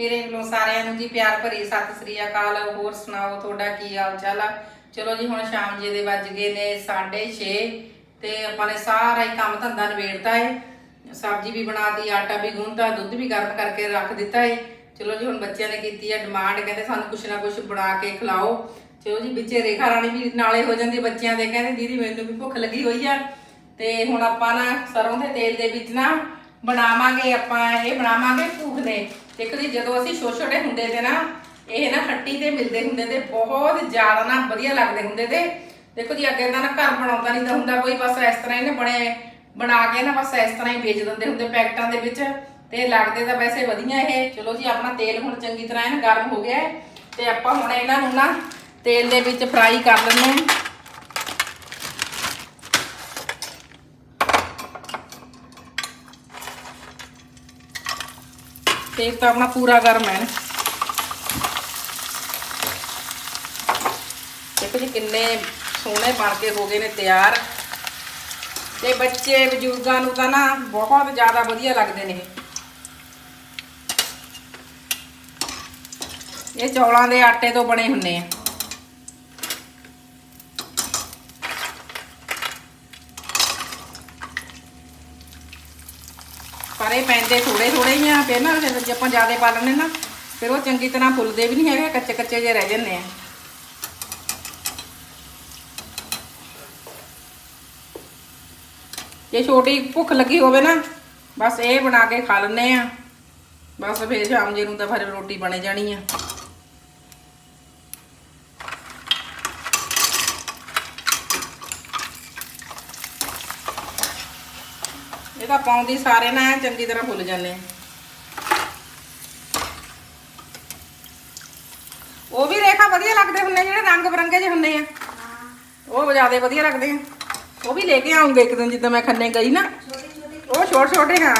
ਮੇਰੇ ਵੱਲੋਂ ਸਾਰਿਆਂ ਨੂੰ ਜੀ ਪਿਆਰ ਭਰੀ ਸਤਿ ਸ੍ਰੀ ਅਕਾਲ। ਹੋਰ ਸੁਣਾਓ, ਤੁਹਾਡਾ ਕੀ ਹਾਲ ਚਾਲ ਆ? ਚਲੋ ਜੀ, ਹੁਣ ਸ਼ਾਮ ਜੀ ਦੇ ਵੱਜ ਗਏ ਨੇ 6:30 ਤੇ ਆਪਾਂ ਨੇ ਸਾਰਾ ਹੀ ਕੰਮ ਧੰਦਾ ਨਿਬੇੜਤਾ ਏ। ਸਬਜ਼ੀ ਵੀ ਬਣਾਤੀ ਆਟਾ ਵੀ ਗੁੰਨਤਾ, ਦੁੱਧ ਵੀ ਗਰਮ ਕਰਕੇ ਰੱਖ ਦਿੱਤਾ ਏ। ਚਲੋ ਜੀ, ਹੁਣ ਬੱਚਿਆਂ ਨੇ ਕੀਤੀ ਹੈ ਡਿਮਾਂਡ ਕਹਿੰਦੇ ਸਾਨੂੰ ਕੁਛ ਨਾ ਕੁਛ ਬਣਾ ਕੇ ਖਿਲਾਓ। ਚਲੋ ਜੀ, ਵਿੱਚ ਰੇਖਾ ਰਾਣੀ ਵੀ ਨਾਲੇ ਹੋ ਜਾਂਦੀ ਬੱਚਿਆਂ ਦੇ, ਕਹਿੰਦੇ ਦੀਦੀ ਮੈਨੂੰ ਵੀ ਭੁੱਖ ਲੱਗੀ ਹੋਈ ਆ। ਤੇ ਹੁਣ ਆਪਾਂ ਨਾ ਸਰੋਂ ਦੇ ਤੇਲ ਦੇ ਵਿੱਚ ਨਾ ਬਣਾਵਾਂਗੇ ਆਪਾਂ, ਇਹ ਬਣਾਵਾਂਗੇ ਭੂਖਦੇ ਦੇਖੋ ਜੀ ਜਦੋਂ ਅਸੀਂ ਛੋਟੇ ਛੋਟੇ ਹੁੰਦੇ ਤੇ ਨਾ, ਇਹ ਨਾ ਹੱਟੀ ਤੇ ਮਿਲਦੇ ਹੁੰਦੇ ਤੇ ਬਹੁਤ ਜ਼ਿਆਦਾ ਨਾ ਵਧੀਆ ਲੱਗਦੇ ਹੁੰਦੇ ਤੇ। ਦੇਖੋ ਜੀ, ਅੱਗੇ ਤਾਂ ਨਾ ਘਰ ਬਣਾਉਂਦਾ ਨਹੀਂ ਤਾਂ ਹੁੰਦਾ ਕੋਈ, ਬਸ ਇਸ ਤਰ੍ਹਾਂ ਹੀ ਨਾ ਬਣੇ, ਬਣਾ ਕੇ ਨਾ ਬਸ ਇਸ ਤਰ੍ਹਾਂ ਹੀ ਵੇਚ ਦਿੰਦੇ ਹੁੰਦੇ ਪੈਕਟਾਂ ਦੇ ਵਿੱਚ। ਤੇ ਲੱਗਦੇ ਤਾਂ ਵੈਸੇ ਵਧੀਆ ਇਹ। ਚਲੋ ਜੀ, ਆਪਣਾ ਤੇਲ ਹੁਣ ਚੰਗੀ ਤਰ੍ਹਾਂ ਇਹ ਗਰਮ ਹੋ ਗਿਆ ਹੈ। ਤੇ ਆਪਾਂ ਹੁਣ ਇਹਨਾਂ ਨੂੰ ਨਾ ਤੇਲ ਦੇ ਵਿੱਚ ਫਰਾਈ ਕਰ ਲੈਂਦੇ ਹਾਂ। ਤੇਲ ਤਾਂ ਆਪਣਾ ਪੂਰਾ ਗਰਮ ਹੈ। ਦੇਖੋ ਜੀ ਕਿੰਨੇ ਸੋਹਣੇ ਬਣ ਕੇ ਹੋ ਗਏ ਨੇ ਤਿਆਰ। ਤੇ ਬੱਚੇ, ਬਜ਼ੁਰਗਾਂ ਨੂੰ ਤਾਂ ਨਾ ਬਹੁਤ ਜ਼ਿਆਦਾ ਵਧੀਆ ਲੱਗਦੇ ਨੇ ਇਹ। ਇਹ ਚੌਲਾਂ ਦੇ ਆਟੇ ਤੋਂ ਬਣੇ ਹੁੰਦੇ ਆ। ਪਰ ਪੈਂਦੇ ਥੋੜੇ ਥੋੜੇ ਹੀ ਆ, ਫਿਰ ਨਾ ਜੇ ਆਪਾਂ ਜ਼ਿਆਦਾ ਪਾ ਲੈਣੇ ਨਾ, ਫਿਰ ਉਹ ਚੰਗੀ ਤਰ੍ਹਾਂ ਫੁੱਲਦੇ ਵੀ ਨਹੀਂ ਹੈਗੇ, ਕੱਚੇ ਕੱਚੇ ਜੇ ਰਹਿ ਜਾਂਦੇ ਆ। ਜੇ ਛੋਟੀ ਭੁੱਖ ਲੱਗੀ ਹੋਵੇ ਨਾ, ਬਸ ਇਹ ਬਣਾ ਕੇ ਖਾ ਲੈਂਦੇ ਆ। ਬਸ ਫੇਰ ਸ਼ਾਮ ਜੇ ਨੂੰ ਤਾਂ ਫਿਰ ਰੋਟੀ ਬਣੇ ਜਾਣੀ ਆ। ਇਹ ਪਾਉਂਦੀ ਸਾਰੇ ਨਾ ਚੰਗੀ ਤਰ੍ਹਾਂ ਫੁੱਲ ਜਾਂਦੇ ਉਹ ਵੀ ਰੇਖਾ ਵਧੀਆ ਲੱਗਦੇ ਹੁੰਦੇ ਜਿਹੜੇ ਰੰਗ ਬਰੰਗੇ ਜਿਹੇ ਹੁੰਦੇ ਆ। ਉਹ ਜ਼ਿਆਦਾ ਵਧੀਆ ਲੱਗਦੇ ਆ। ਉਹ ਵੀ ਲੈ ਕੇ ਆਉਂਗੇ ਇੱਕ ਦਿਨ ਜਿੱਦਾਂ ਮੈਂ ਖੰਨੇ ਗਈ ਨਾ। ਉਹ ਛੋਟੇ ਛੋਟੇ, ਹਾਂ।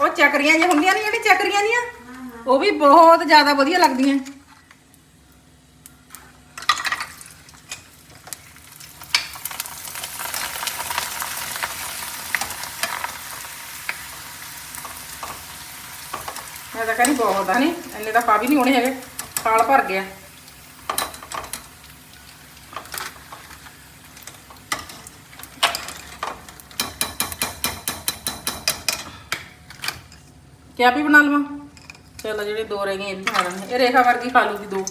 ਉਹ ਚੱਕਰੀਆਂ ਜਿਹੀਆਂ ਹੁੰਦੀਆਂ ਨੇ, ਜਿਹੜੀ ਚੱਕਰੀਆਂ ਦੀਆਂ, ਉਹ ਵੀ ਬਹੁਤ ਜ਼ਿਆਦਾ ਵਧੀਆ ਲੱਗਦੀਆਂ। ਮੈਂ ਤਾਂ ਕਹਿੰਦੀ ਬਹੁਤ ਆ, ਨਹੀਂ? ਇੰਨੇ ਤਾਂ ਪਾ ਵੀ ਨਹੀਂ ਹੋਣੇ ਹੈਗੇ। ਥਾਲ ਭਰ ਗਿਆ। ਕਿਆ ਵੀ ਬਣਾ ਲਵਾਂ? ਚਲੋ ਜਿਹੜੇ ਦੋ ਰਹਿ ਗਏ, ਇਹ ਵੀ ਖਾ ਲੈਂਦੇ ਇਹ ਰੇਖਾ ਵਰਗੀ ਖਾ ਲੂਗੀ ਦੋ।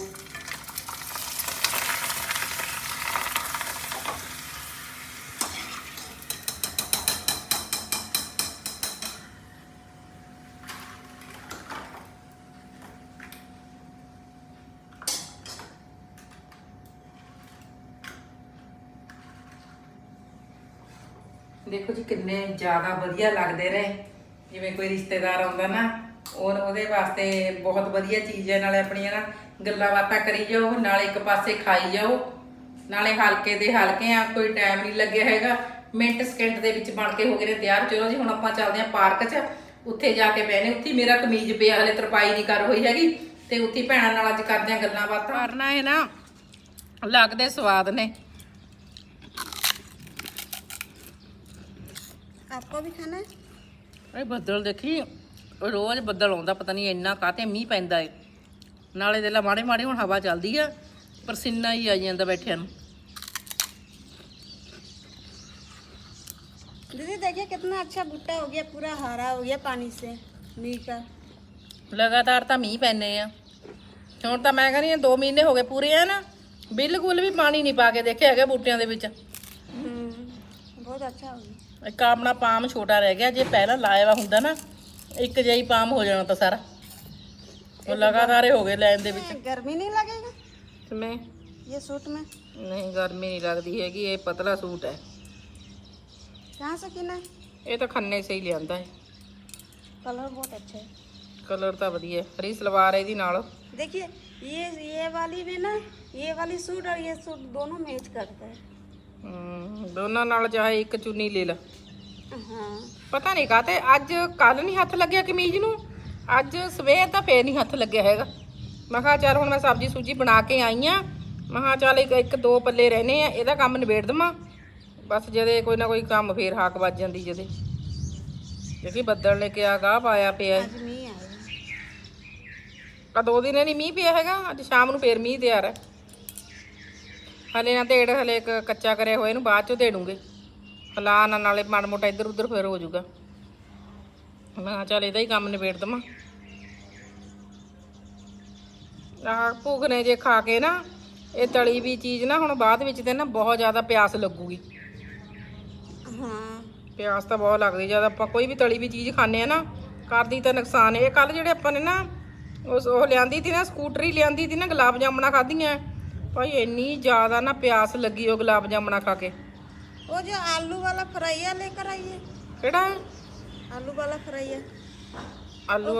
ਦੇਖੋ ਜੀ ਕਿੰਨੇ ਜ਼ਿਆਦਾ ਵਧੀਆ ਲੱਗਦੇ ਨੇ। ਜਿਵੇਂ ਕੋਈ ਰਿਸ਼ਤੇਦਾਰ ਆਉਂਦਾ ਨਾ, ਉਹ ਉਹਦੇ ਵਾਸਤੇ ਬਹੁਤ ਵਧੀਆ ਚੀਜ਼ ਹੈ, ਨਾਲੇ ਆਪਣੀਆਂ ਨਾ ਗੱਲਾਂ ਬਾਤਾਂ ਕਰੀ ਜਾਓ, ਨਾਲੇ ਇੱਕ ਪਾਸੇ ਖਾਈ ਜਾਓ। ਨਾਲੇ ਹਲਕੇ ਦੇ ਹਲਕੇ ਆ, ਕੋਈ ਟਾਈਮ ਨਹੀਂ ਲੱਗਿਆ ਹੈਗਾ। ਮਿੰਟ ਸਕਿੰਟ ਦੇ ਵਿੱਚ ਬਣ ਕੇ ਹੋ ਗਏ ਨੇ ਤਿਆਰ। ਚਲੋ ਜੀ, ਹੁਣ ਆਪਾਂ ਚੱਲਦੇ ਹਾਂ ਪਾਰਕ 'ਚ। ਉੱਥੇ ਜਾ ਕੇ ਬਹਿਨੇ। ਉੱਥੇ ਮੇਰਾ ਕਮੀਜ਼ ਪਿਆ, ਹਲੇ ਤਰਪਾਈ ਨਹੀਂ ਕਰ ਹੋਈ ਹੈਗੀ। ਤੇ ਉੱਥੇ ਭੈਣਾਂ ਨਾਲ ਅੱਜ ਕਰਦੇ ਹਾਂ ਗੱਲਾਂ ਬਾਤਾਂ। ਕਰਨਾ ਹੈ ਨਾ, ਲੱਗਦੇ ਸਵਾਦ ਨੇ। आपको भी खाना है ਇਹ ਬੱਦਲ ਦੇਖੀ ਰੋਜ਼ ਬੱਦਲ ਆਉਂਦਾ ਪਤਾ ਨਹੀਂ ਇੰਨਾ ਕਾਤੇ ਮੀਂਹ ਪੈਂਦਾ ਏ ਨਾਲੇ ਦੇ ਲਾ ਮਾੜੇ ਮਾੜੇ ਹੁਣ ਹਵਾ ਚੱਲਦੀ ਆ ਪਰਸੀਨਾ ਹੀ ਆਈ ਜਾਂਦਾ ਬੈਠਿਆਂ ਨੂੰ दीदी देखिए कितना अच्छा भुट्टा हो गया पूरा हरा हो गया पानी से मीह का ਲਗਾਤਾਰ ਤਾਂ ਮੀਂਹ ਪੈਨੇ ਆ ਹੁਣ ਤਾਂ ਮੈਂ ਕਹਿੰਦੀ ਆ 2 ਮਹੀਨੇ ਹੋ ਗਏ ਪੂਰੇ ਆ ਨਾ ਬਿਲਕੁਲ ਵੀ ਪਾਣੀ ਨਹੀਂ ਪਾ ਕੇ ਦੇਖਿਆ ਹੈਗਾ ਬੂਟਿਆਂ ਦੇ ਵਿੱਚ हम्म, बहुत अच्छा हो गया ਇੱਕ ਆਪਣਾ ਪਾਮ ਛੋਟਾ ਰਹਿ ਗਿਆ ਜੇ ਪਹਿਲਾਂ ਲਾਇਆ ਵਾ ਹੁੰਦਾ ਨਾ ਇੱਕ ਜਿਹਾ ਹੀ ਪਾਮ ਹੋ ਜਾਣਾ ਤਾਂ ਸਾਰਾ ਉਹ ਲਗਾਤਾਰ ਹੀ ਹੋ ਗਏ ਲਾਈਨ ਦੇ ਵਿੱਚ गर्मी नहीं लगेगा ਮੈਂ ये सूट में ਨਹੀਂ ਗਰਮੀ ਨਹੀਂ ਲੱਗਦੀ ਹੈਗੀ ਇਹ ਪਤਲਾ ਸੂਟ ਹੈ कहाँ से किना है ਇਹ ਤਾਂ ਖੰਨੇ ਸੇ ਹੀ ਲਿਆਂਦਾ ਹੈ कलर बहुत अच्छा है ਕਲਰ ਤਾਂ ਵਧੀਆ ਹੈ ਫਰੀ ਸਲਵਾਰ ਹੈ ਇਹਦੀ ਨਾਲ देखिए ये ये वाली में ना ये वाली सूट और ये सूट दोनों मैच करता है ਹਮ, ਦੋਨਾਂ ਨਾਲ ਚਾਹੇ ਇੱਕ ਚੁੰਨੀ ਲੈ ਲਾ। ਹਾਂ। ਪਤਾ ਨਹੀਂ ਕਾਤੇ ਅੱਜ ਕੱਲ ਨਹੀਂ ਹੱਥ ਲੱਗਿਆ ਕਮੀਜ਼ ਨੂੰ ਅੱਜ ਸਵੇਰ ਤਾਂ ਫੇਰ ਨਹੀਂ ਹੱਥ ਲੱਗਿਆ ਹੈਗਾ। ਮੈਂ ਕਿਹਾ ਚੱਲ ਹੁਣ ਮੈਂ ਸਬਜ਼ੀ ਸੂਜੀ ਬਣਾ ਕੇ ਆਈ ਆ। ਮੈਂ ਕਿਹਾ ਚੱਲ ਇੱਕ ਦੋ ਪੱਲੇ ਰਹਿਣੇ ਆ ਇਹਦਾ ਕੰਮ ਨਿਬੇੜ ਦੇਵਾਂ। ਬਸ ਜਦੇ ਕੋਈ ਨਾ ਕੋਈ ਕੰਮ ਫੇਰ ਹਾਕ ਵੱਜ ਜਾਂਦੀ ਜਦੇ। ਕਿਉਂਕਿ ਬੱਦਲ ਨੇ ਕਿਹਾ ਗਾਹ ਪਾਇਆ ਪਿਆ। ਅੱਜ ਮੀਂਹ ਆਇਆ। ਆ ਦੋ ਦਿਨ ਨਹੀਂ ਮੀਂਹ ਪਿਆ ਹੈਗਾ ਅੱਜ ਸ਼ਾਮ ਨੂੰ ਫੇਰ ਮੀਂਹ ਤਿਆਰ ਹੈ। ਹਲੇ ਨਾ ਢੇੜ ਹਲੇ ਇੱਕ ਕੱਚਾ ਕਰਿਆ ਹੋਇਆ ਇਹਨੂੰ ਬਾਅਦ ਚੋਂ ਦੇ ਦੂੰਗੇ। ਹਲਾ ਨਾ ਨਾਲੇ ਮਾੜਾ ਮੋਟਾ ਇੱਧਰ ਉੱਧਰ ਫੇਰ ਹੋ ਜਾਊਗਾ। ਮੈਂ ਚੱਲ ਇਹਦਾ ਹੀ ਕੰਮ ਨਿਬੇੜ ਦਵਾਂ। ਆਹ ਭੁੱਖ ਨੇ ਜੇ ਖਾ ਕੇ ਨਾ ਇਹ ਤਲੀ ਵੀ ਚੀਜ਼ ਨਾ ਹੁਣ ਬਾਅਦ ਵਿੱਚ ਤੇ ਨਾ ਬਹੁਤ ਜ਼ਿਆਦਾ ਪਿਆਸ ਲੱਗੂਗੀ। हाँ ਪਿਆਸ ਤਾਂ ਬਹੁਤ ਲੱਗਦੀ ਜਦ ਆਪਾਂ ਕੋਈ ਵੀ ਤਲੀ ਵੀ ਚੀਜ਼ ਖਾਂਦੇ ਆ ਨਾ ਕਰਦੀ ਤਾਂ ਨੁਕਸਾਨ ਇਹ। ਕੱਲ ਜਿਹੜੇ ਆਪਾਂ ਨੇ ਨਾ ਉਸ ਉਹ ਲਿਆਂਦੀ ਸੀ ਨਾ ਸਕੂਟਰੀ ਲਿਆਂਦੀ ਸੀ ਨਾ ਗੁਲਾਬ ਜਾਮਣਾ ਖਾਧੀਆਂ। ਭਾਈ ਇੰਨੀ ਜ਼ਿਆਦਾ ਨਾ ਪਿਆਸ ਲੱਗੀ ਉਹ ਗੁਲਾਬ ਜਾਮਣਾ ਖਾ ਕੇ। ਉਹ ਜੋ ਆਲੂ ਵਾਲਾ ਫਰਾਈਆ ਲੈ ਕਰ ਆਈਏ। ਕਿਹੜਾ? ਆਲੂ ਵਾਲਾ ਫਰਾਈਆ। ਆਲੂ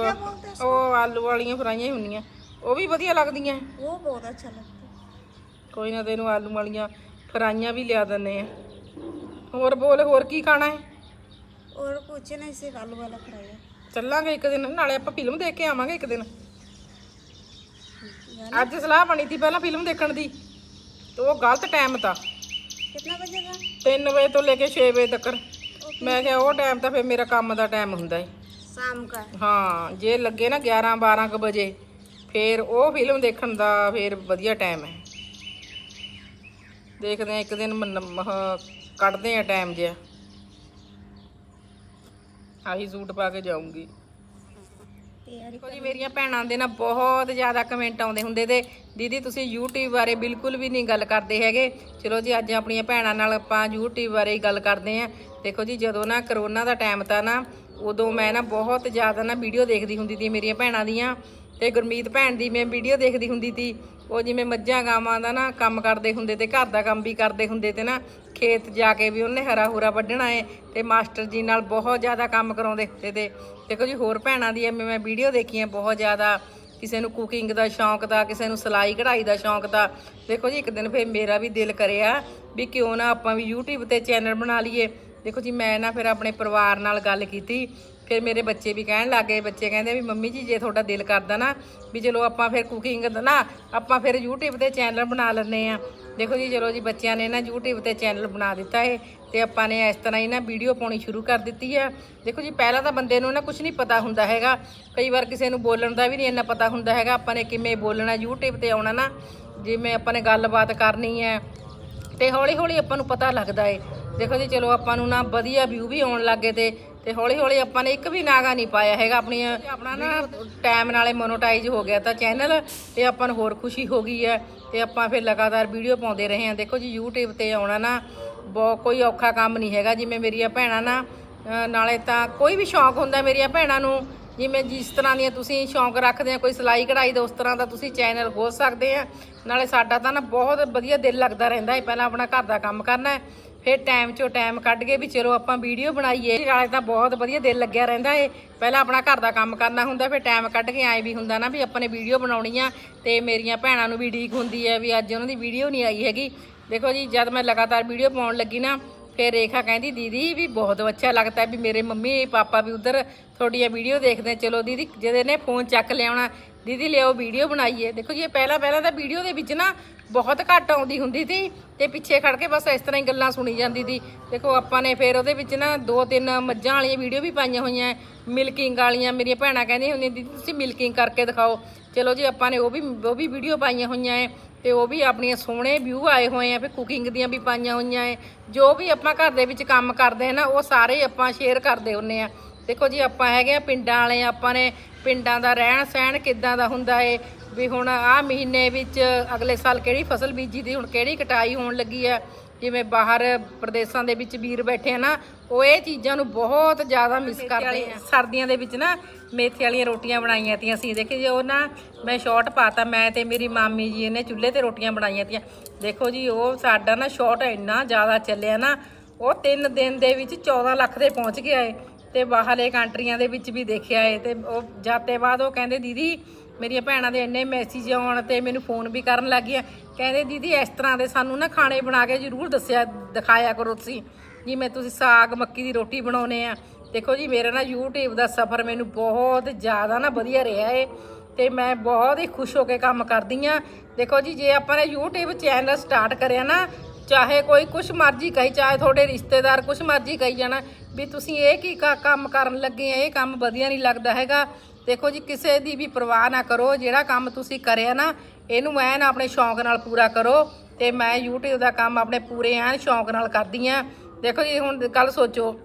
ਉਹ ਆਲੂ ਵਾਲੀਆਂ ਫਰਾਈਆਂ ਹੀ ਹੁੰਦੀਆਂ। ਉਹ ਵੀ ਵਧੀਆ ਲੱਗਦੀਆਂ। ਉਹ ਬਹੁਤ ਅੱਛਾ ਲੱਗਦਾ। ਕੋਈ ਨਾ ਤੈਨੂੰ ਆਲੂ ਵਾਲੀਆਂ ਫਰਾਈਆਂ ਵੀ ਲਿਆ ਦਿੰਨੇ ਆ। ਹੋਰ ਬੋਲ ਹੋਰ ਕੀ ਖਾਣਾ ਹੈ? ਔਰ ਕੁਛ ਨਹੀਂ ਸੀ ਆਲੂ ਵਾਲਾ ਫਰਾਈਆ। ਚੱਲਾਂਗੇ ਇੱਕ ਦਿਨ। ਨਾਲੇ ਆਪਾਂ ਫਿਲਮ ਦੇਖ ਕੇ ਆਵਾਂਗੇ ਇੱਕ ਦਿਨ। ਅੱਜ ਸਲਾਹ ਬਣੀ ਸੀ ਪਹਿਲਾਂ ਫਿਲਮ ਦੇਖਣ ਦੀ ਤੇ ਉਹ ਗਲਤ ਟਾਈਮ ਤਾਂ कितना बजे का 3 ਵਜੇ ਤੋਂ ਲੈ ਕੇ 6 ਵਜੇ ਤੱਕ ਮੈਂ ਕਿਹਾ ਉਹ ਟਾਈਮ ਤਾਂ ਫਿਰ ਮੇਰਾ ਕੰਮ ਦਾ ਟਾਈਮ ਹੁੰਦਾ ਹੈ शाम का ਹਾਂ ਜੇ ਲੱਗੇ ਨਾ 11 12 ਕੁ ਵਜੇ ਫਿਰ ਉਹ ਫਿਲਮ ਦੇਖਣ ਦਾ ਫਿਰ ਵਧੀਆ ਟਾਈਮ ਹੈ ਦੇਖਦੇ ਆ ਇੱਕ ਦਿਨ ਮਨ- ਮਹ ਕੱਢਦੇ ਆ ਟਾਈਮ ਜਿਆ ਆਹੀ ਸੂਟ ਪਾ ਕੇ ਜਾਊਂਗੀ ਦੇਖੋ ਜੀ, ਮੇਰੀਆਂ ਭੈਣਾਂ ਦੇ ਨਾ ਬਹੁਤ ਜ਼ਿਆਦਾ ਕਮੈਂਟ ਆਉਂਦੇ ਹੁੰਦੇ ਤੇ ਦੀਦੀ ਤੁਸੀਂ YouTube ਬਾਰੇ ਬਿਲਕੁਲ ਵੀ ਨਹੀਂ ਗੱਲ ਕਰਦੇ ਹੈਗੇ। ਚਲੋ ਜੀ, ਅੱਜ ਆਪਣੀਆਂ ਭੈਣਾਂ ਨਾਲ ਆਪਾਂ YouTube ਬਾਰੇ ਹੀ ਗੱਲ ਕਰਦੇ ਆਂ ਦੇਖੋ ਜੀ, ਜਦੋਂ ਨਾ ਕਰੋਨਾ ਦਾ ਟਾਈਮ ਤਾਂ ਨਾ ਉਦੋਂ ਮੈਂ ਨਾ ਬਹੁਤ ਜ਼ਿਆਦਾ ਨਾ ਵੀਡੀਓ ਦੇਖਦੀ ਹੁੰਦੀ ਸੀ ਮੇਰੀਆਂ ਭੈਣਾਂ ਦੀਆਂ। ਤੇ ਗੁਰਮੀਤ ਭੈਣ ਦੀ ਮੈਂ ਵੀਡੀਓ ਦੇਖਦੀ ਹੁੰਦੀ ਸੀ ਉਹ ਜਿਵੇਂ ਮੱਝਾਂ ਗਾਵਾਂ ਦਾ ਨਾ ਕੰਮ ਕਰਦੇ ਹੁੰਦੇ ਤੇ ਘਰ ਦਾ ਕੰਮ ਵੀ ਕਰਦੇ ਹੁੰਦੇ ਤੇ ਨਾ, ਖੇਤ ਜਾ ਕੇ ਵੀ ਉਹਨੇ ਹਰਾ ਹੁਰਾ ਵੱਢਣਾ ਏ ਤੇ ਮਾਸਟਰ ਜੀ ਨਾਲ ਬਹੁਤ ਜ਼ਿਆਦਾ ਕੰਮ ਕਰਾਉਂਦੇ ਹੁੰਦੇ ਤੇ, ਦੇਖੋ ਜੀ ਹੋਰ ਭੈਣਾਂ ਦੀ ਐਵੇਂ ਮੈਂ ਵੀਡੀਓ ਦੇਖੀਆਂ ਬਹੁਤ ਜ਼ਿਆਦਾ, ਕਿਸੇ ਨੂੰ ਕੁਕਿੰਗ ਦਾ ਸ਼ੌਂਕ ਦਾ, ਕਿਸੇ ਨੂੰ ਸਿਲਾਈ ਕਢਾਈ ਦਾ ਸ਼ੌਂਕ ਦਾ, ਦੇਖੋ ਜੀ ਇੱਕ ਦਿਨ ਫਿਰ ਮੇਰਾ ਵੀ ਦਿਲ ਕਰਿਆ ਵੀ ਕਿਉਂ ਨਾ ਆਪਾਂ ਵੀ YouTube ਤੇ ਚੈਨਲ ਬਣਾ ਲਈਏ, ਦੇਖੋ ਜੀ ਮੈਂ ਨਾ ਫਿਰ ਆਪਣੇ ਪਰਿਵਾਰ ਨਾਲ ਗੱਲ ਕੀਤੀ ਫਿਰ ਮੇਰੇ ਬੱਚੇ ਵੀ ਕਹਿਣ ਲੱਗੇ ਬੱਚੇ ਕਹਿੰਦੇ ਵੀ ਮੰਮੀ ਜੀ, ਜੇ ਤੁਹਾਡਾ ਦਿਲ ਕਰਦਾ ਨਾ ਵੀ ਚਲੋ ਆਪਾਂ ਫਿਰ ਕੁਕਿੰਗ ਨਾ, ਆਪਾਂ ਫਿਰ YouTube ਤੇ ਚੈਨਲ ਬਣਾ ਲੈਂਦੇ ਆ ਦੇਖੋ ਜੀ, ਚਲੋ ਜੀ, ਬੱਚਿਆਂ ਨੇ ਨਾ YouTube ਤੇ ਚੈਨਲ ਬਣਾ ਦਿੱਤਾ ਹੈ ਤੇ ਆਪਾਂ ਨੇ ਇਸ ਤਰ੍ਹਾਂ ਹੀ ਨਾ ਵੀਡੀਓ ਪਾਉਣੀ ਸ਼ੁਰੂ ਕਰ ਦਿੱਤੀ ਹੈ ਦੇਖੋ ਜੀ, ਪਹਿਲਾਂ ਤਾਂ ਬੰਦੇ ਨੂੰ ਨਾ ਕੁਝ ਨਹੀਂ ਪਤਾ ਹੁੰਦਾ ਹੈਗਾ। ਕਈ ਵਾਰ ਕਿਸੇ ਨੂੰ ਬੋਲਣ ਦਾ ਵੀ ਨਹੀਂ ਇੰਨਾ ਪਤਾ ਹੁੰਦਾ ਹੈਗਾ, ਆਪਾਂ ਨੇ ਕਿਵੇਂ ਬੋਲਣਾ, YouTube ਤੇ ਆਉਣਾ ਨਾ, ਜਿਵੇਂ ਆਪਾਂ ਨੇ ਗੱਲਬਾਤ ਕਰਨੀ ਹੈ, ਤੇ ਹੌਲੀ ਹੌਲੀ ਆਪਾਂ ਨੂੰ ਪਤਾ ਲੱਗਦਾ ਏ। ਦੇਖੋ ਜੀ, ਚਲੋ ਆਪਾਂ ਨੂੰ ਨਾ ਵਧੀਆ ਵਿਊ ਵੀ ਆਉਣ ਲੱਗੇ ਤੇ ਤੇ ਹੌਲੀ ਹੌਲੀ ਆਪਾਂ ਨੇ ਇੱਕ ਵੀ ਨਾਗਾ ਨਹੀਂ ਪਾਇਆ ਹੈਗਾ। ਆਪਣੀ ਆਪਣਾ ਨਾ ਟਾਈਮ ਨਾਲੇ ਮੋਨੋਟਾਈਜ਼ ਹੋ ਗਿਆ ਤਾਂ ਚੈਨਲ ਤੇ ਆਪਾਂ ਨੂੰ ਹੋਰ ਖੁਸ਼ੀ ਹੋ ਗਈ ਹੈ ਤੇ ਆਪਾਂ ਫਿਰ ਲਗਾਤਾਰ ਵੀਡੀਓ ਪਾਉਂਦੇ ਰਹੇ ਹਾਂ। ਦੇਖੋ ਜੀ, YouTube ਤੇ ਆਉਣਾ ਨਾ ਬਹੁਤ ਕੋਈ ਔਖਾ ਕੰਮ ਨਹੀਂ ਹੈਗਾ। ਜਿਵੇਂ ਮੇਰੀਆਂ ਭੈਣਾਂ ਨਾ ਨਾਲੇ ਤਾਂ ਕੋਈ ਵੀ ਸ਼ੌਂਕ ਹੁੰਦਾ ਮੇਰੀਆਂ ਭੈਣਾਂ ਨੂੰ, ਜਿਵੇਂ ਜਿਸ ਤਰ੍ਹਾਂ ਦੀਆਂ ਤੁਸੀਂ ਸ਼ੌਂਕ ਰੱਖਦੇ ਆ ਕੋਈ ਸਿਲਾਈ ਕਢਾਈ ਦਾ ਉਸ ਤਰ੍ਹਾਂ ਦਾ ਤੁਸੀਂ ਚੈਨਲ ਖੋਲ ਸਕਦੇ ਆ। ਨਾਲੇ ਸਾਡਾ ਤਾਂ ਨਾ ਬਹੁਤ ਵਧੀਆ ਦਿਲ ਲੱਗਦਾ ਰਹਿੰਦਾ ਹੈ। ਪਹਿਲਾਂ ਆਪਣਾ ਘਰ ਦਾ ਕੰਮ ਕਰਨਾ ਹੈ। ਫਿਰ ਟਾਈਮ ਚੋਂ ਟਾਈਮ ਕੱਢ ਕੇ ਵੀ ਚਲੋ ਆਪਾਂ ਵੀਡੀਓ ਬਣਾਈਏ। ਨਾਲੇ ਤਾਂ ਬਹੁਤ ਵਧੀਆ ਦਿਲ ਲੱਗਿਆ ਰਹਿੰਦਾ ਏ। ਪਹਿਲਾਂ ਆਪਣਾ ਘਰ ਦਾ ਕੰਮ ਕਰਨਾ ਹੁੰਦਾ, ਫਿਰ ਟਾਈਮ ਕੱਢ ਕੇ ਆਏ ਵੀ ਹੁੰਦਾ ਨਾ ਵੀ ਆਪਾਂ ਨੇ ਵੀਡੀਓ ਬਣਾਉਣੀ ਆ ਤੇ ਮੇਰੀਆਂ ਭੈਣਾਂ ਨੂੰ ਵੀ ਢੀਕ ਹੁੰਦੀ ਹੈ ਵੀ ਅੱਜ ਉਹਨਾਂ ਦੀ ਵੀਡੀਓ ਨਹੀਂ ਆਈ ਹੈਗੀ। ਦੇਖੋ ਜੀ, ਜਦ ਮੈਂ ਲਗਾਤਾਰ ਵੀਡੀਓ ਪਾਉਣ ਲੱਗੀ ਨਾ, ਫਿਰ ਰੇਖਾ ਕਹਿੰਦੀ, ਦੀਦੀ, ਵੀ ਬਹੁਤ ਅੱਛਾ ਲੱਗਦਾ ਵੀ ਮੇਰੇ ਮੰਮੀ ਪਾਪਾ ਵੀ ਉਧਰ ਤੁਹਾਡੀਆਂ ਵੀਡੀਓ ਦੇਖਦੇ ਚਲੋ ਦੀਦੀ, ਜਿਹਦੇ ਨੇ ਫੋਨ ਚੱਕ ਲਿਆਉਣਾ, ਦੀਦੀ, ਲਿਆਓ ਵੀਡੀਓ ਬਣਾਈਏ। ਦੇਖੋ ਜੀ, ਇਹ ਪਹਿਲਾਂ ਪਹਿਲਾਂ ਤਾਂ ਵੀਡੀਓ ਦੇ ਵਿੱਚ ਨਾ ਬਹੁਤ ਘੱਟ ਆਉਂਦੀ ਹੁੰਦੀ ਸੀ ਤੇ ਪਿੱਛੇ ਖੜ ਕੇ ਬਸ ਇਸ ਤਰ੍ਹਾਂ ਹੀ ਗੱਲਾਂ ਸੁਣੀ ਜਾਂਦੀ ਸੀ। ਦੇਖੋ, ਆਪਾਂ ਨੇ ਫਿਰ ਉਹਦੇ ਵਿੱਚ ਨਾ ਦੋ ਤਿੰਨ ਮੱਝਾਂ ਵਾਲੀਆਂ ਵੀਡੀਓ ਵੀ ਪਾਈਆਂ ਹੋਈਆਂ, ਮਿਲਕਿੰਗ ਵਾਲੀਆਂ। ਮੇਰੀਆਂ ਭੈਣਾਂ ਕਹਿੰਦੀਆਂ ਹੁੰਦੀਆਂ ਦੀਦੀ ਤੁਸੀਂ ਮਿਲਕਿੰਗ ਕਰਕੇ ਦਿਖਾਓ। ਚਲੋ ਜੀ, ਆਪਾਂ ਨੇ ਉਹ ਵੀ ਉਹ ਵੀ ਵੀਡੀਓ ਪਾਈਆਂ ਹੋਈਆਂ ਐ ਤੇ ਉਹ ਵੀ ਆਪਣੀਆਂ ਸੋਹਣੇ ਵਿਊ ਆਏ ਹੋਏ ਆ ਫਿਰ ਕੁਕਿੰਗ ਦੀਆਂ ਵੀ ਪਾਈਆਂ ਹੋਈਆਂ ਐ। ਜੋ ਵੀ ਆਪਾਂ ਘਰ ਦੇ ਵਿੱਚ ਕੰਮ ਕਰਦੇ ਆ ਨਾ, ਉਹ ਸਾਰੇ ਆਪਾਂ ਸ਼ੇਅਰ ਕਰਦੇ ਹੁੰਨੇ ਆ। ਦੇਖੋ ਜੀ, ਆਪਾਂ ਹੈਗੇ ਆ ਪਿੰਡਾਂ ਵਾਲੇ, ਆਪਾਂ ਨੇ ਪਿੰਡਾਂ ਦਾ ਰਹਿਣ ਸਹਿਣ ਕਿੱਦਾਂ ਦਾ ਹੁੰਦਾ ਏ ਵੀ ਹੁਣ ਆਹ ਮਹੀਨੇ ਵਿੱਚ ਅਗਲੇ ਸਾਲ ਕਿਹੜੀ ਫਸਲ ਬੀਜੀ ਦੀ ਹੁਣ ਕਿਹੜੀ ਕਟਾਈ ਹੋਣ ਲੱਗੀ ਆ ਜਿਵੇਂ ਬਾਹਰ ਪ੍ਰਦੇਸ਼ਾਂ ਦੇ ਵਿੱਚ ਵੀਰ ਬੈਠੇ ਆ ਨਾ ਉਹ ਇਹ ਚੀਜ਼ਾਂ ਨੂੰ ਬਹੁਤ ਜ਼ਿਆਦਾ ਮਿਸ ਕਰਦੇ ਆ। ਸਰਦੀਆਂ ਦੇ ਵਿੱਚ ਨਾ ਮੇਥੇ ਵਾਲੀਆਂ ਰੋਟੀਆਂ ਬਣਾਈਆਂ ਤੀਆਂ। ਸੀ ਦੇਖੀ ਜੇ ਉਹ ਨਾ ਮੈਂ ਸ਼ਾਰਟ ਪਾਤਾ ਮੈਂ ਤੇ ਮੇਰੀ ਮਾਮੀ ਜੀ ਨੇ ਚੁੱਲ੍ਹੇ ਤੇ ਰੋਟੀਆਂ ਬਣਾਈਆਂ ਤੀਆਂ। ਦੇਖੋ ਜੀ ਉਹ ਸਾਡਾ ਨਾ ਸ਼ਾਰਟ ਇੰਨਾ ਜ਼ਿਆਦਾ ਚੱਲਿਆ ਨਾ ਉਹ 3 ਦਿਨ ਦੇ ਵਿੱਚ 14 ਲੱਖ ਦੇ ਪਹੁੰਚ ਗਿਆ ਏ। ਤੇ ਬਾਹਰਲੇ ਕੰਟਰੀਆਂ ਦੇ ਵਿੱਚ ਵੀ ਦੇਖਿਆ ਏ ਤੇ ਉਹ ਜਾਤੇ ਬਾਅਦ ਉਹ ਕਹਿੰਦੇ, ਦੀਦੀ, ਮੇਰੀਆਂ ਭੈਣਾਂ ਦੇ ਇੰਨੇ ਮੈਸੇਜ ਆਉਣ ਤੇ ਮੈਨੂੰ ਫੋਨ ਵੀ ਕਰਨ ਲੱਗ ਗਿਆ ਕਹਿੰਦੇ, ਦੀਦੀ, ਇਸ ਤਰ੍ਹਾਂ ਦੇ ਸਾਨੂੰ ਨਾ ਖਾਣੇ ਬਣਾ ਕੇ ਜ਼ਰੂਰ ਦੱਸਿਆ, ਦਿਖਾਇਆ ਕਰੋ ਤੁਸੀਂ। ਜਿਵੇਂ ਤੁਸੀਂ ਸਾਗ, ਮੱਕੀ ਦੀ ਰੋਟੀ ਬਣਾਉਨੇ ਆ। ਦੇਖੋ ਜੀ, ਮੇਰਾ ਨਾ YouTube ਦਾ ਸਫ਼ਰ ਮੈਨੂੰ ਬਹੁਤ ਜ਼ਿਆਦਾ ਨਾ ਵਧੀਆ ਰਿਹਾ ਏ ਤੇ ਮੈਂ ਬਹੁਤ ਹੀ ਖੁਸ਼ ਹੋ ਕੇ ਕੰਮ ਕਰਦੀ ਆ। ਦੇਖੋ ਜੀ, ਜੇ ਆਪਾਂ ਨੇ YouTube ਚੈਨਲ ਸਟਾਰਟ ਕਰਿਆ ਨਾ, ਚਾਹੇ ਕੋਈ ਕੁਛ ਮਰਜ਼ੀ ਕਹੀ, ਚਾਹੇ ਤੁਹਾਡੇ ਰਿਸ਼ਤੇਦਾਰ ਕੁਛ ਮਰਜ਼ੀ ਕਹੀ ਜਾਣਾ ਵੀ ਤੁਸੀਂ ਇਹ ਕੀ ਕ- ਕੰਮ ਕਰਨ ਲੱਗੇ ਆ? ਇਹ ਕੰਮ ਵਧੀਆ ਨਹੀਂ ਲੱਗਦਾ ਹੈਗਾ। ਦੇਖੋ ਜੀ, ਕਿਸੇ ਦੀ ਵੀ ਪਰਵਾਹ ਨਾ ਕਰੋ। ਜਿਹੜਾ ਕੰਮ ਤੁਸੀਂ ਕਰਿਆ ਨਾ, ਇਹਨੂੰ ਐਨ ਆਪਣੇ ਸ਼ੌਂਕ ਨਾਲ ਪੂਰਾ ਕਰੋ ਤੇ ਮੈਂ YouTube ਦਾ ਕੰਮ ਆਪਣੇ ਪੂਰੇ ਐਨ ਸ਼ੌਂਕ ਨਾਲ ਕਰਦੀ ਆ। ਦੇਖੋ ਜੀ, ਹੁਣ ਕੱਲ ਸੋਚੋ।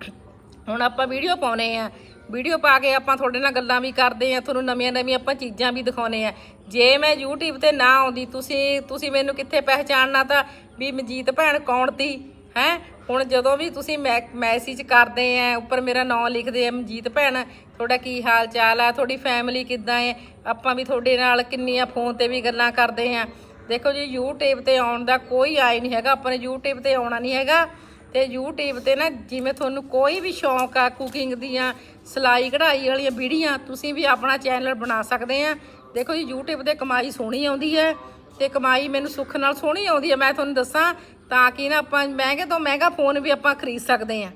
ਹੁਣ ਆਪਾਂ ਵੀਡੀਓ ਪਾਉਨੇ ਆ। ਵੀਡੀਓ ਪਾ ਕੇ ਆਪਾਂ ਤੁਹਾਡੇ ਨਾਲ ਗੱਲਾਂ ਵੀ ਕਰਦੇ ਆ, ਤੁਹਾਨੂੰ ਨਵੀਆਂ ਨਵੀਆਂ ਆਪਾਂ ਚੀਜ਼ਾਂ ਵੀ ਦਿਖਾਉਨੇ ਆ। ਜੇ ਮੈਂ YouTube ਤੇ ਨਾ ਆਉਂਦੀ, ਤੁਸੀਂ ਤੁਸੀਂ ਮੈਨੂੰ ਕਿੱਥੇ ਪਹਿਚਾਣਨਾ ਤਾਂ ਵੀ ਮਜੀਤ ਭੈਣ ਕੌਣ ਤੀ? ਹੈ? ਹੁਣ ਜਦੋਂ ਵੀ ਤੁਸੀਂ ਮੈਸੇਜ ਕਰਦੇ ਆ, ਉੱਪਰ ਮੇਰਾ ਨਾਮ ਲਿਖਦੇ ਆ, ਮਨਜੀਤ ਭੈਣ, ਤੁਹਾਡਾ ਕੀ ਹਾਲ ਚਾਲ ਆ? ਤੁਹਾਡੀ ਫੈਮਿਲੀ ਕਿੱਦਾਂ ਹੈ ਆਪਾਂ ਵੀ ਤੁਹਾਡੇ ਨਾਲ ਕਿੰਨੀਆਂ ਫੋਨ ਤੇ ਵੀ ਗੱਲਾਂ ਕਰਦੇ ਆ। ਦੇਖੋ ਜੀ, YouTube ਤੇ ਆਉਣ ਦਾ ਕੋਈ ਆਏ ਨਹੀਂ ਹੈਗਾ, ਆਪਾਂ ਨੇ YouTube ਤੇ ਆਉਣਾ ਨਹੀਂ ਹੈਗਾ। ਤੇ YouTube ਤੇ ਨਾ ਜਿਵੇਂ ਤੁਹਾਨੂੰ ਕੋਈ ਵੀ ਸ਼ੌਂਕ ਆ ਕੁਕਿੰਗ ਦੀਆਂ ਸਿਲਾਈ ਕਢਾਈ ਵਾਲੀਆਂ ਵੀਡੀਆਂ, ਤੁਸੀਂ ਵੀ ਆਪਣਾ ਚੈਨਲ ਬਣਾ ਸਕਦੇ ਆ। ਦੇਖੋ ਜੀ, YouTube ਤੇ ਕਮਾਈ ਸੋਹਣੀ ਆਉਂਦੀ ਹੈ, ਤੇ ਕਮਾਈ ਮੈਨੂੰ ਸੁੱਖ ਨਾਲ ਸੋਹਣੀ ਆਉਂਦੀ ਹੈ। ਮੈਂ ਤੁਹਾਨੂੰ ਦੱਸਾਂ ਤਾਂ ਕਿ ਨਾ ਆਪਾਂ ਮਹਿੰਗੇ ਤੋਂ ਮਹਿੰਗਾ ਫੋਨ ਵੀ ਆਪਾਂ ਖਰੀਦ ਸਕਦੇ ਆ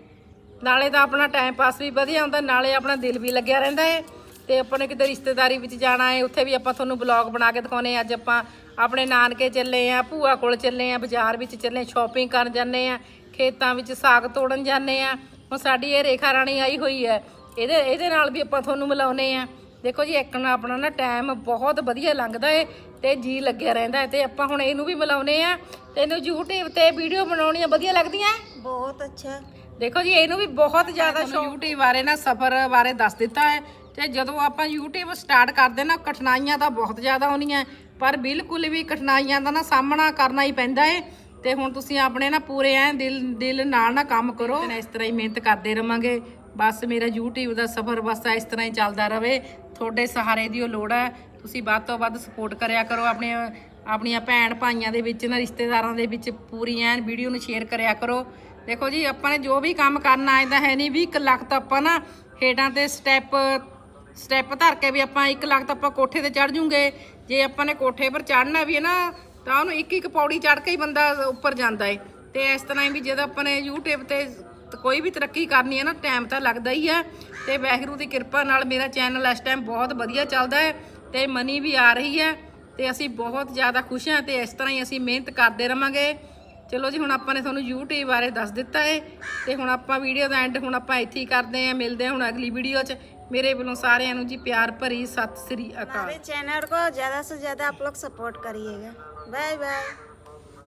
ਨਾਲੇ ਤਾਂ ਆਪਣਾ ਟਾਈਮ ਪਾਸ ਵੀ ਵਧੀਆ ਹੁੰਦਾ, ਨਾਲੇ ਆਪਣਾ ਦਿਲ ਵੀ ਲੱਗਿਆ ਰਹਿੰਦਾ ਹੈ। ਤੇ ਆਪਾਂ ਨੇ ਕਿਤੇ ਰਿਸ਼ਤੇਦਾਰੀ ਵਿੱਚ ਜਾਣਾ ਹੈ, ਉੱਥੇ ਵੀ ਆਪਾਂ ਤੁਹਾਨੂੰ ਬਲੌਗ ਬਣਾ ਕੇ ਦਿਖਾਉਨੇ ਆ ਅੱਜ ਆਪਾਂ ਆਪਣੇ ਨਾਨਕੇ ਚੱਲੇ ਆ ਭੂਆ ਕੋਲ ਚੱਲੇ ਆ ਬਾਜ਼ਾਰ ਵਿੱਚ ਚੱਲੇ ਸ਼ਾਪਿੰਗ ਕਰਨ ਜਾਂਦੇ ਆ ਖੇਤਾਂ ਵਿੱਚ ਸਾਗ ਤੋੜਨ ਜਾਂਦੇ ਆ ਹੁਣ ਸਾਡੀ ਇਹ ਰੇਖਾ ਰਾਣੀ ਆਈ ਹੋਈ ਹੈ। ਇਹਦੇ ਇਹਦੇ ਨਾਲ ਵੀ ਆਪਾਂ ਤੁਹਾਨੂੰ ਮਿਲਾਉਨੇ ਆ ਦੇਖੋ ਜੀ, ਇੱਕ ਨਾ ਆਪਣਾ ਨਾ ਟਾਈਮ ਬਹੁਤ ਵਧੀਆ ਲੰਘਦਾ ਏ ਤੇ ਜੀ ਲੱਗਿਆ ਰਹਿੰਦਾ ਹੈ ਤੇ ਆਪਾਂ ਹੁਣ ਇਹਨੂੰ ਵੀ ਬੁਲਾਉਨੇ ਆ। ਇਹਨੂੰ YouTube ਤੇ ਵੀਡੀਓ ਬਣਾਉਣੀਆਂ ਵਧੀਆ ਲੱਗਦੀਆਂ? ਬਹੁਤ ਅੱਛਾ। ਦੇਖੋ ਜੀ ਇਹਨੂੰ ਵੀ ਬਹੁਤ ਜ਼ਿਆਦਾ ਸ਼ੌਕ YouTube ਬਾਰੇ ਨਾ ਸਫਰ ਬਾਰੇ ਦੱਸ ਦਿੱਤਾ ਹੈ ਤੇ ਜਦੋਂ ਆਪਾਂ YouTube ਸਟਾਰਟ ਕਰਦੇ ਨਾ ਕਠਿਨਾਈਆਂ ਤਾਂ ਬਹੁਤ ਜ਼ਿਆਦਾ ਹੋਣੀਆਂ ਪਰ ਬਿਲਕੁਲ ਵੀ ਕਠਿਨਾਈਆਂ ਦਾ ਨਾ ਸਾਹਮਣਾ ਕਰਨਾ ਹੀ ਪੈਂਦਾ ਹੈ। ਤੇ ਹੁਣ ਤੁਸੀਂ ਆਪਣੇ ਨਾ ਪੂਰੇ ਐ ਦਿਲ ਦਿਲ ਨਾਲ ਨਾ ਕੰਮ ਕਰੋ। ਇਸ ਤਰ੍ਹਾਂ ਹੀ ਮਿਹਨਤ ਕਰਦੇ ਰਵਾਂਗੇ। ਬਸ ਮੇਰਾ YouTube ਦਾ ਸਫ਼ਰ ਬਸ ਇਸ ਤਰ੍ਹਾਂ ਹੀ ਚੱਲਦਾ ਰਹੇ ਤੁਹਾਡੇ ਸਹਾਰੇ ਦੀ ਉਹ ਲੋੜ ਹੈ। ਤੁਸੀਂ ਵੱਧ ਤੋਂ ਵੱਧ ਸਪੋਰਟ ਕਰਿਆ ਕਰੋ ਆਪਣੇ, ਆਪਣੀਆਂ ਭੈਣ ਭਾਈਆਂ ਦੇ ਵਿੱਚ ਨਾ ਰਿਸ਼ਤੇਦਾਰਾਂ ਦੇ ਵਿੱਚ ਪੂਰੀ ਐਨ ਵੀਡੀਓ ਨੂੰ ਸ਼ੇਅਰ ਕਰਿਆ ਕਰੋ। ਦੇਖੋ ਜੀ, ਆਪਾਂ ਨੇ ਜੋ ਵੀ ਕੰਮ ਕਰਨਾ ਆਇਦਾ ਹੈ ਨਹੀਂ ਵੀ 1 ਲੱਖ ਤਾਂ ਆਪਾਂ ਨਾ ਹੇਠਾਂ ਤੇ ਸਟੈਪ ਸਟੈਪ ਧਰ ਕੇ ਵੀ ਆਪਾਂ 1 ਲੱਖ ਤਾਂ ਆਪਾਂ ਕੋਠੇ ਤੇ ਚੜ ਜੂਗੇ। ਜੇ ਆਪਾਂ ਨੇ ਕੋਠੇ ਪਰ ਚੜਨਾ ਵੀ ਹੈ ਨਾ, ਤਾਂ ਉਹਨੂੰ ਇੱਕ ਇੱਕ ਪੌੜੀ ਚੜ ਕੇ ਹੀ ਬੰਦਾ ਉੱਪਰ ਜਾਂਦਾ ਏ। ਤੇ ਇਸ ਤਰ੍ਹਾਂ ਹੀ ਵੀ ਜਦੋਂ ਆਪਾਂ ਨੇ YouTube ਤੇ ਕੋਈ ਵੀ ਤਰੱਕੀ ਕਰਨੀ ਹੈ ਨਾ ਟਾਈਮ ਤਾਂ ਲੱਗਦਾ ਹੀ ਹੈ ਤੇ ਵਾਹਿਗੁਰੂ ਦੀ ਕਿਰਪਾ ਨਾਲ ਮੇਰਾ ਚੈਨਲ ਇਸ ਟਾਈਮ ਬਹੁਤ ਵਧੀਆ ਚੱਲਦਾ ਹੈ ਤੇ ਮਨੀ ਵੀ ਆ ਰਹੀ ਹੈ ਤੇ ਅਸੀਂ ਬਹੁਤ ਜ਼ਿਆਦਾ ਖੁਸ਼ ਹਾਂ ਤੇ ਇਸ ਤਰ੍ਹਾਂ ਹੀ ਅਸੀਂ ਮਿਹਨਤ ਕਰਦੇ ਰਵਾਂਗੇ ਚਲੋ ਜੀ ਹੁਣ ਆਪਾਂ ਨੇ ਤੁਹਾਨੂੰ YouTube ਬਾਰੇ ਦੱਸ ਦਿੱਤਾ ਹੈ ਤੇ ਹੁਣ ਆਪਾਂ ਵੀਡੀਓ ਦਾ ਐਂਡ ਹੁਣ ਆਪਾਂ ਇੱਥੇ ਹੀ ਕਰਦੇ ਹਾਂ ਮਿਲਦੇ ਹਾਂ ਹੁਣ ਅਗਲੀ ਵੀਡੀਓ 'ਚ ਮੇਰੇ ਵੱਲੋਂ ਸਾਰਿਆਂ ਨੂੰ ਜੀ ਪਿਆਰ ਭਰੀ ਸਤਿ ਸ੍ਰੀ ਅਕਾਲ हमारे चैनल को ज़्यादा से ज़्यादा आप लोग सपोर्ट करिएगा बाय बाय